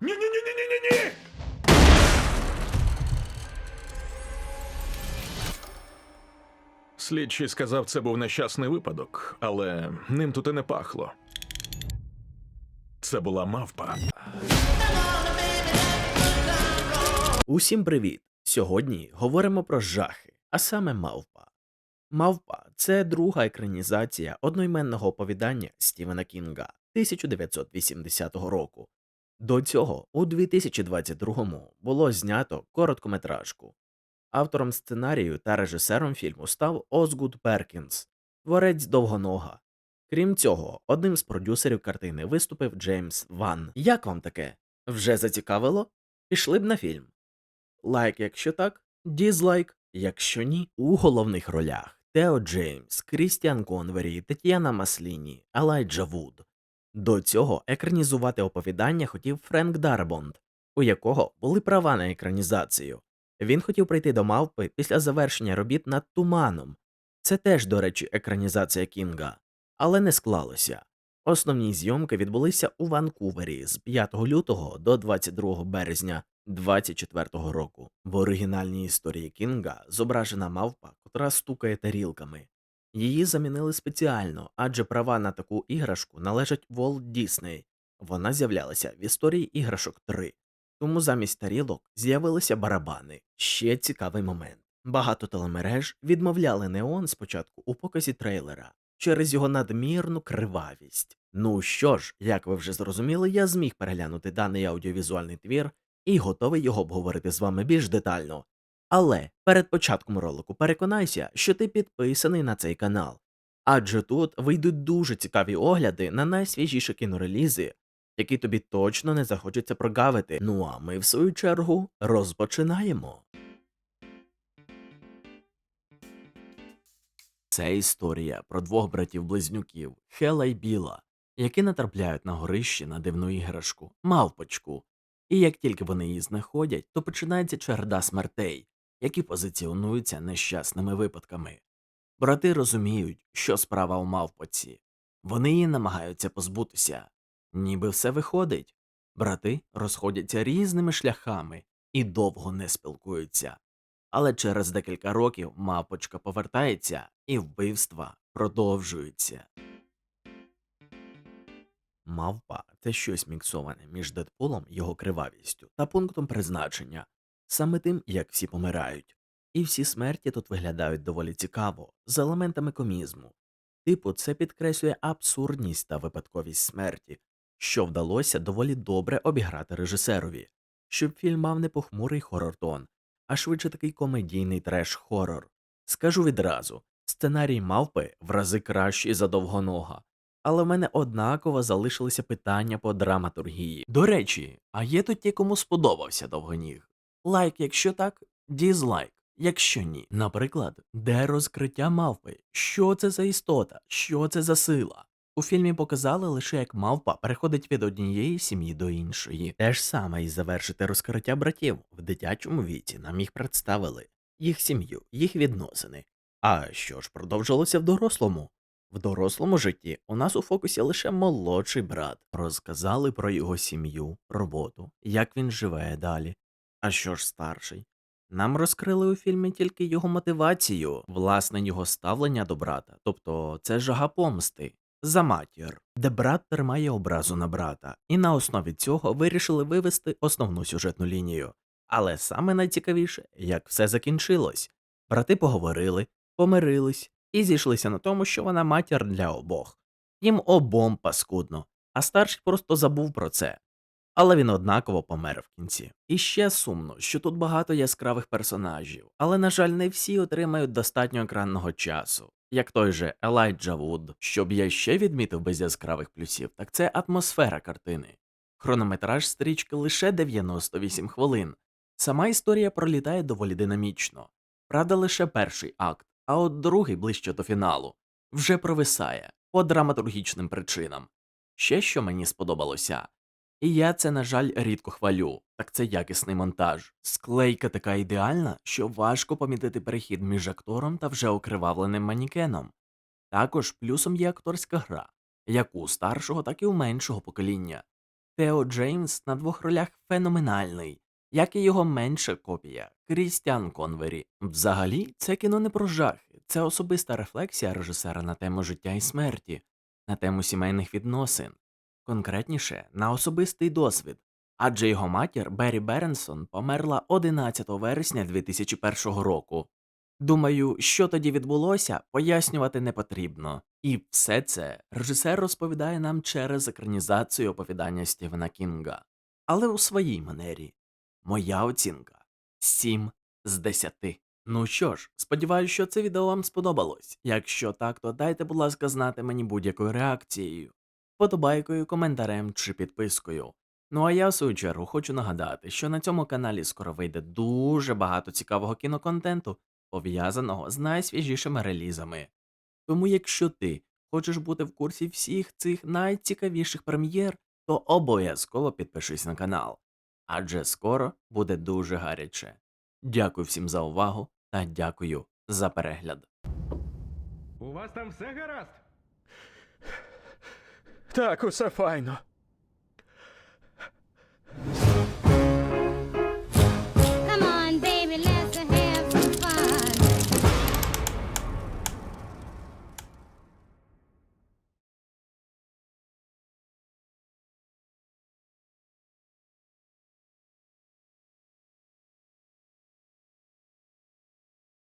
Ні-ні-ні-ні-ні-ні! Слідчий сказав, це був нещасний випадок, але ним тут і не пахло. Це була мавпа. Усім привіт! Сьогодні говоримо про жахи, а саме мавпа. Мавпа це друга екранізація одноіменного оповідання Стівена Кінга 1980 року. До цього у 2022-му було знято короткометражку. Автором сценарію та режисером фільму став Озгуд Перкінс, творець довгонога. Крім цього, одним з продюсерів картини виступив Джеймс Ван. Як вам таке? Вже зацікавило? Пішли б на фільм. Лайк, якщо так, дізлайк, якщо ні. У головних ролях Тео Джеймс, Крістіан Конвері, Тетяна Масліні, Елайджа Вуд. До цього екранізувати оповідання хотів Френк Дарбонд, у якого були права на екранізацію. Він хотів прийти до мавпи після завершення робіт над туманом. Це теж, до речі, екранізація Кінга, але не склалося. Основні зйомки відбулися у Ванкувері з 5 лютого до 22 березня 24-го року. В оригінальній історії Кінга зображена мавпа, котра стукає тарілками. Її замінили спеціально, адже права на таку іграшку належать Walt Disney. Вона з'являлася в історії іграшок 3. Тому замість тарілок з'явилися барабани. Ще цікавий момент. Багато телемереж відмовляли Неон спочатку у показі трейлера через його надмірну кривавість. Ну що ж, як ви вже зрозуміли, я зміг переглянути даний аудіовізуальний твір і готовий його обговорити з вами більш детально. Але перед початком ролику переконайся, що ти підписаний на цей канал, адже тут вийдуть дуже цікаві огляди на найсвіжіші кінорелізи, які тобі точно не захочеться прогавити. Ну а ми, в свою чергу, розпочинаємо. Це історія про двох братів-близнюків Хела й Біла, які натрапляють на горищі на дивну іграшку мавпочку. І як тільки вони її знаходять, то починається череда смертей, які позиціонуються нещасними випадками. Брати розуміють, що справа у мавпоці. Вони її намагаються позбутися. Ніби все виходить. Брати розходяться різними шляхами і довго не спілкуються. Але через декілька років мавпочка повертається і вбивства продовжуються. Мавпа це щось міксоване між Дедпулом, його кривавістю та пунктом призначення, саме тим, як всі помирають. І всі смерті тут виглядають доволі цікаво, з елементами комізму. Типу, це підкреслює абсурдність та випадковість смерті, що вдалося доволі добре обіграти режисерові, щоб фільм мав не похмурий хорор-тон, а швидше такий комедійний треш-хорор. Скажу відразу, сценарій мавпи в рази кращий за довгонога. Але в мене однаково залишилися питання по драматургії. До речі, а є тут ті, кому сподобався довгоніг? Лайк, якщо так, дізлайк, якщо ні. Наприклад, де розкриття мавпи? Що це за істота? Що це за сила? У фільмі показали лише як мавпа переходить від однієї сім'ї до іншої. Те ж саме і завершити розкриття братів в дитячому віці нам їх представили, їх сім'ю, їх відносини. А що ж продовжилося в дорослому? В дорослому житті у нас у фокусі лише молодший брат. Розказали про його сім'ю, роботу, як він живе далі. А що ж старший? Нам розкрили у фільмі тільки його мотивацію, власне, його ставлення до брата, тобто це жага помсти за матір, де брат тримає образу на брата, і на основі цього вирішили вивести основну сюжетну лінію. Але саме найцікавіше, як все закінчилось. Брати поговорили, помирились і зійшлися на тому, що вона матір для обох. Їм обом паскудно, а старший просто забув про це. Але він однаково помер в кінці. І ще сумно, що тут багато яскравих персонажів, але, на жаль, не всі отримають достатньо екранного часу, як той же Елайджа Вуд. Щоб я ще відмітив без яскравих плюсів, так це атмосфера картини. Хронометраж стрічки лише 98 хвилин. Сама історія пролітає доволі динамічно. Правда, лише перший акт, а от другий ближче до фіналу вже провисає по драматургічним причинам. Ще що мені сподобалося, і я це, на жаль, рідко хвалю, так це якісний монтаж. Склейка така ідеальна, що важко помітити перехід між актором та вже окривавленим манікеном. Також плюсом є акторська гра, як у старшого, так і у меншого покоління. Тео Джеймс на двох ролях феноменальний, як і його менша копія Крістіан Конвері. Взагалі, це кіно не про жахи, це особиста рефлексія режисера на тему життя і смерті, на тему сімейних відносин, конкретніше на особистий досвід. Адже його матір Беррі Беренсон померла 11 вересня 2001 року. Думаю, що тоді відбулося, пояснювати не потрібно. І все це режисер розповідає нам через екранізацію оповідання Стівена Кінга, але у своїй манері. Моя оцінка 7 з 10. Ну що ж, сподіваюся, що це відео вам сподобалось. Якщо так, то дайте, будь ласка, знати мені будь-якою реакцією, подобайкою, коментарем чи підпискою. Ну а я, в свою чергу, хочу нагадати, що на цьому каналі скоро вийде дуже багато цікавого кіноконтенту, пов'язаного з найсвіжішими релізами. Тому якщо ти хочеш бути в курсі всіх цих найцікавіших прем'єр, то обов'язково підпишись на канал, адже скоро буде дуже гаряче. Дякую всім за увагу та дякую за перегляд. У вас там все гаразд? Так, усе файно.